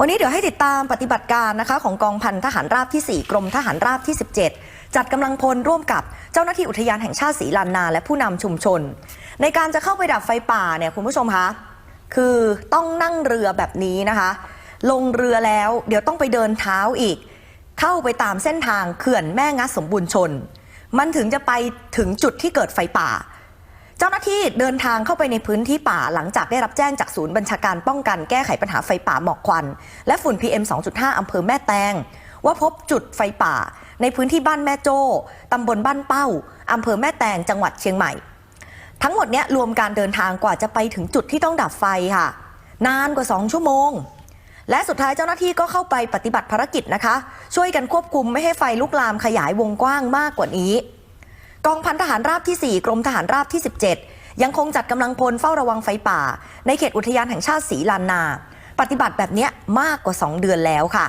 วันนี้เดี๋ยวให้ติดตามปฏิบัติการนะคะของกองพันทหารราบที่ 4 กรมทหารราบที่ 17 จัดกำลังพลร่วมกับเจ้าหน้าที่อุทยานแห่งชาติศรีลานนา และผู้นำชุมชน ในการจะเข้าไปดับไฟป่าเนี่ยคุณผู้ชมคะคือต้องนั่งเรือแบบนี้นะคะ ลงเรือแล้วเดี๋ยวต้องไปเดินเท้าอีก เข้าไปตามเส้นทางเขื่อนแม่งัดสมบูรณ์ชน มันถึงจะไปถึงจุดที่เกิดไฟป่า เจ้าหน้าที่เดินทางเข้าไปในพื้นที่ป่าหลังจากได้รับแจ้งจากศูนย์บัญชาการป้องกันแก้ไขปัญหาไฟป่าหมอกควัน และฝุ่น PM 2.5 อำเภอแม่แตง ว่าพบจุดไฟป่า ในพื้นที่บ้านแม่โจ้ตำบลบ้านเป้าอำเภอแม่แตงจังหวัดเชียงใหม่ ทั้งหมดเนี้ยรวมการเดินทางกว่าจะไปถึงจุดที่ต้องดับไฟค่ะ นานกว่า 2 ชั่วโมง และสุดท้ายเจ้าหน้าที่ก็เข้าไปปฏิบัติภารกิจนะคะ ช่วยกันควบคุมไม่ให้ไฟลุกลามขยายวงกว้างมากกว่านี้ กองพันทหารราบที่ 4 กรมทหารราบที่ 17 ยังคงจัดกำลังพลเฝ้าระวังไฟป่า ในเขตอุทยานแห่งชาติศรีลานนา ปฏิบัติแบบนี้มากกว่า 2 เดือนแล้วค่ะ